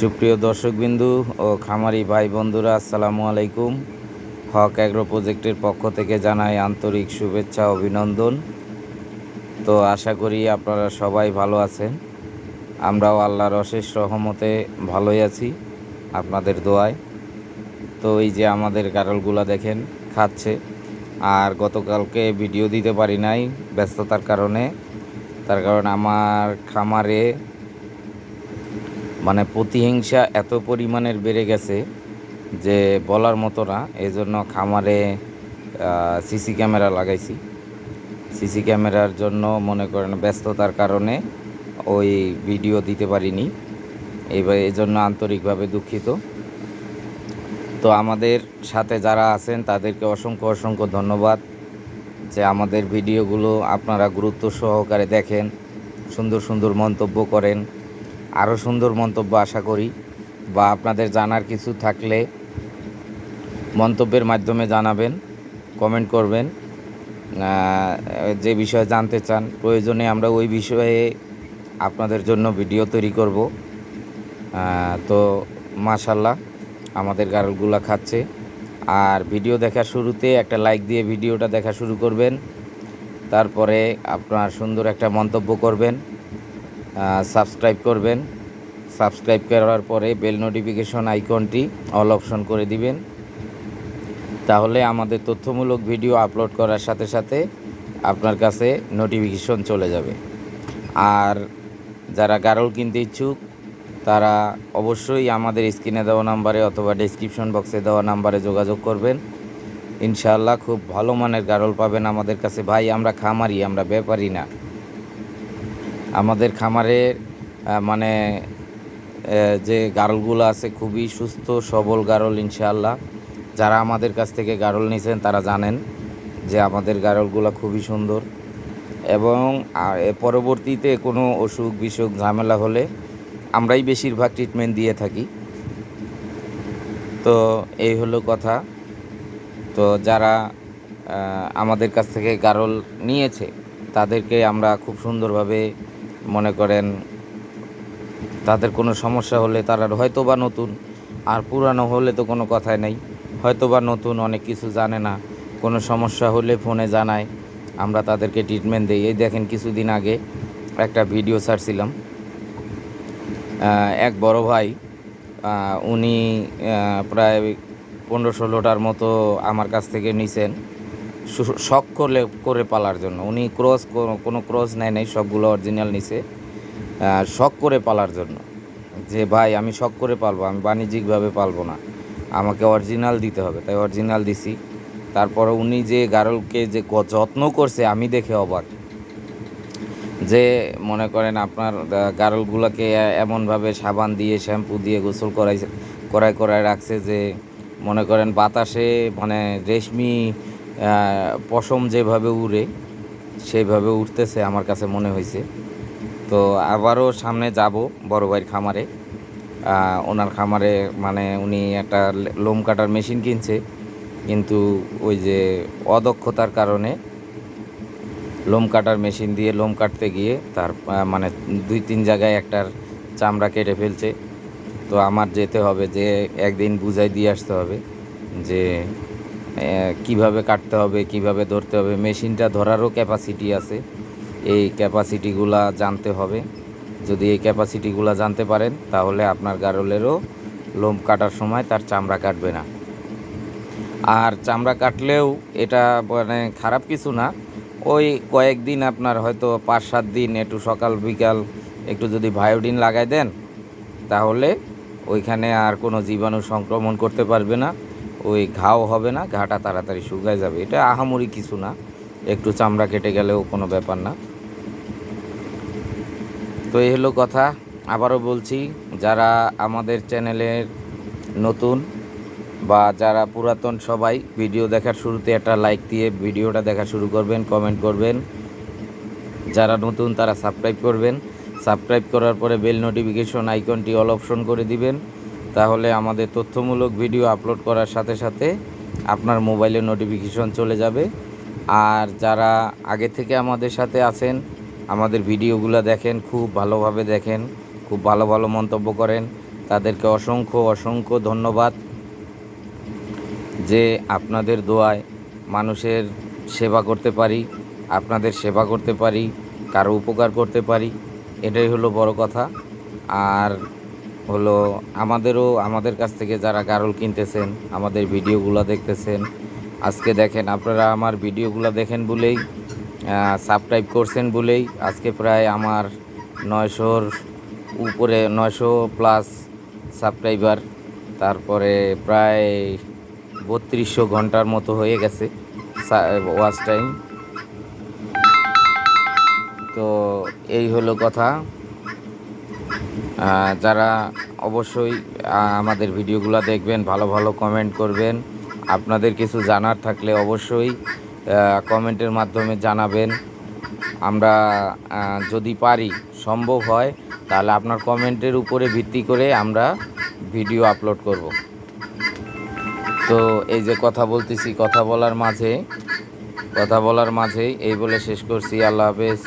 সুপ্রিয় দর্শকবিন্দু ও খামারি ভাই বন্ধুরা, আসসালামু আলাইকুম। হক অ্যাগ্রো প্রজেক্টের পক্ষ থেকে জানাই আন্তরিক শুভেচ্ছা, অভিনন্দন। তো আশা করি আপনারা সবাই ভালো আছেন। আমরাও আল্লাহর অশেষ রহমতে ভালোই আছি আপনাদের দোয়ায়। তো এই যে আমাদের গারলগুলা দেখেন, খাচ্ছে। আর গতকালকে ভিডিও দিতে পারি নাই ব্যস্ততার কারণে। তার কারণ আমার খামারে মানে প্রতিহিংসা এত পরিমাণের বেড়ে গেছে যে বলার মতো না। এই জন্য খামারে সিসি ক্যামেরা লাগাইছি। সিসি ক্যামেরার জন্য মনে করেন ব্যস্ততার কারণে ওই ভিডিও দিতে পারিনি। এইবার এই জন্য আন্তরিকভাবে দুঃখিত। তো আমাদের সাথে যারা আছেন, তাদেরকে অসংখ্য অসংখ্য ধন্যবাদ যে আমাদের ভিডিওগুলো আপনারা গুরুত্ব সহকারে দেখেন, সুন্দর সুন্দর মন্তব্য করেন। আরও সুন্দর মন্তব্য আশা করি বা আপনাদের জানার কিছু থাকলে মন্তব্যের মাধ্যমে জানাবেন কমেন্ট করবেন যে বিষয়ে জানতে চান, প্রয়োজনে আমরা ওই বিষয়ে আপনাদের জন্য ভিডিও তৈরি করব। তো মাশাল্লাহ আমাদের গারলগুলা খাচ্ছে। আর ভিডিও দেখার শুরুতে একটা লাইক দিয়ে ভিডিওটা দেখা শুরু করবেন। তারপরে আপনার সুন্দর একটা মন্তব্য করবেন। সাবস্ক্রাইব করবেন। সাবস্ক্রাইব করার পরে বেল নোটিফিকেশন আইকনটি অল অপশন করে দিবেন। তাহলে আমাদের তথ্যমূলক ভিডিও আপলোড করার সাথে সাথে আপনার কাছে নোটিফিকেশন চলে যাবে। আর যারা গারল কিনতে ইচ্ছুক, তারা অবশ্যই আমাদের স্ক্রিনে দেওয়া নাম্বারে অথবা ডেসক্রিপশন বক্সে দেওয়া নাম্বারে যোগাযোগ করবেন। ইনশাআল্লাহ খুব ভালো মানের গারল পাবেন আমাদের কাছে। ভাই, আমরা খামারি, আমরা ব্যাপারী না। আমাদের খামারের মানে যে গারলগুলো আছে খুবই সুস্থ, সবল গারল ইনশাআল্লাহ। যারা আমাদের কাছ থেকে গারল নিয়েছেন তারা জানেন যে আমাদের গারলগুলো খুবই সুন্দর। এবং পরবর্তীতে কোনো অসুখ বিসুখ ঝামেলা হলে আমরাই বেশিরভাগ ট্রিটমেন্ট দিয়ে থাকি। তো এই হলো কথা। তো যারা আমাদের কাছ থেকে গারল নিয়েছে, তাদেরকে আমরা খুব সুন্দরভাবে মনে করেন, তাদের কোনো সমস্যা হলে তারা হয়তো বা নতুন, আর পুরানো হলে তো কোনো কথাই নেই। হয়তো বা নতুন, অনেক কিছু জানে না। কোনো সমস্যা হলে ফোনে জানায়, আমরা তাদেরকে ট্রিটমেন্ট দিই। এই দেখেন কিছুদিন আগে একটা ভিডিও ছাড়ছিলাম। এক বড় ভাই উনি প্রায় পনেরো ষোলোটার মতো আমার কাছ থেকে নিছেন। শখ করলে, করে পালার জন্য। উনি ক্রস কোনো ক্রস নেয় নাই, সবগুলো অরিজিনাল নিছে। শখ করে পালার জন্য। যে, ভাই, আমি শখ করে পালবো, আমি বাণিজ্যিকভাবে পালবো না। আমাকে অরিজিনাল দিতে হবে। তাই অরিজিনাল দিছি। তারপরে উনি যে, গারলকে যে যত্ন করছে, আমি দেখে অবাক। যে, মনে করেন আপনার গারলগুলোকে এমনভাবে সাবান দিয়ে, শ্যাম্পু দিয়ে গোসল করাই করাই রাখছে যে, মনে করেন বাতাসে মানে রেশমি পশম যেভাবে উড়ে সেইভাবে উঠতেছে আমার কাছে মনে হয়েছে। তো আবারও সামনে যাব বড় ভাইয়ের খামারে। ওনার খামারে মানে উনি একটা লোম কাটার মেশিন কিনছে, কিন্তু ওই যে অদক্ষতার কারণে লোম কাটার মেশিন দিয়ে লোম কাটতে গিয়ে তার মানে দুই তিন জায়গায় একটার চামড়া কেটে ফেলছে। তো আমার যেতে হবে যে একদিন বুঝাই দিয়ে আসতে হবে যে কীভাবে কাটতে হবে, কীভাবে ধরতে হবে, মেশিনটা ধরারও ক্যাপাসিটি আছে। এই ক্যাপাসিটিগুলা জানতে হবে। যদি এই ক্যাপাসিটিগুলা জানতে পারেন, তাহলে আপনার গারলেরও লোম কাটার সময় তার চামড়া কাটবে না। আর চামড়া কাটলেও এটা মানে খারাপ কিছু না। ওই কয়েকদিন আপনার হয়তো পাঁচ সাত দিন, একটু সকাল, বিকাল একটু যদি ভায়োডিন লাগাই দেন, তাহলে ওইখানে আর কোনো জীবাণু সংক্রমণ করতে পারবে না। ওই ঘাও হবে না, ঘাটা তাড়াতাড়ি শুকায় যাবে। এটা আহামরি কিছু না, একটু চামড়া কেটে গেলেও কোনো ব্যাপার না। তো এই হলো কথা, আবারও বলছি, যারা আমাদের চ্যানেলের নতুন বা যারা পুরাতন সবাই, ভিডিও দেখার শুরুতে একটা লাইক দিয়ে ভিডিওটা দেখা শুরু করবেন, কমেন্ট করবেন। যারা নতুন তারা সাবস্ক্রাইব করবেন। সাবস্ক্রাইব করার পরে বেল নোটিফিকেশন আইকনটি অল অপশন করে দিবেন। তাহলে আমাদের তথ্যমূলক ভিডিও আপলোড করার সাথে সাথে আপনার মোবাইলে নোটিফিকেশন চলে যাবে। আর যারা আগে থেকে আমাদের সাথে আছেন, আমাদের ভিডিওগুলো দেখেন, খুব ভালোভাবে দেখেন, খুব ভালো ভালো মন্তব্য করেন, তাদেরকে অসংখ্য অসংখ্য ধন্যবাদ যে আপনাদের দোয়ায় মানুষের সেবা করতে পারি, আপনাদের সেবা করতে পারি, কারও উপকার করতে পারি, এটাই হলো বড় কথা। আর হলো আমাদেরও, আমাদের কাছ থেকে যারা গারল কিনতেছেন, আমাদের ভিডিওগুলো দেখতেছেন। আজকে দেখেন, আপনারা আমার ভিডিওগুলো দেখেন বলেই সাবস্ক্রাইব করছেন বলেই, আজকে প্রায় আমার নয়শোর উপরে, নয়শো প্লাস সাবস্ক্রাইবার তারপরে প্রায় বত্রিশশো ঘণ্টার মতো হয়ে গেছে ওয়াচ টাইম তো এই হলো কথা। যারা অবশ্যই আমাদের ভিডিওগুলো দেখবেন, ভালো ভালো কমেন্ট করবেন। আপনাদের কিছু জানার থাকলে অবশ্যই কমেন্টের মাধ্যমে জানাবেন। আমরা যদি পারি, সম্ভব হয়, তাহলে আপনার কমেন্টের উপরে ভিত্তি করে আমরা ভিডিও আপলোড করব। তো এই যে কথা বলতেছি, কথা বলার মাঝে, কথা বলার মাঝেই এই বলে শেষ করছি। আল্লাহ হাফেজ।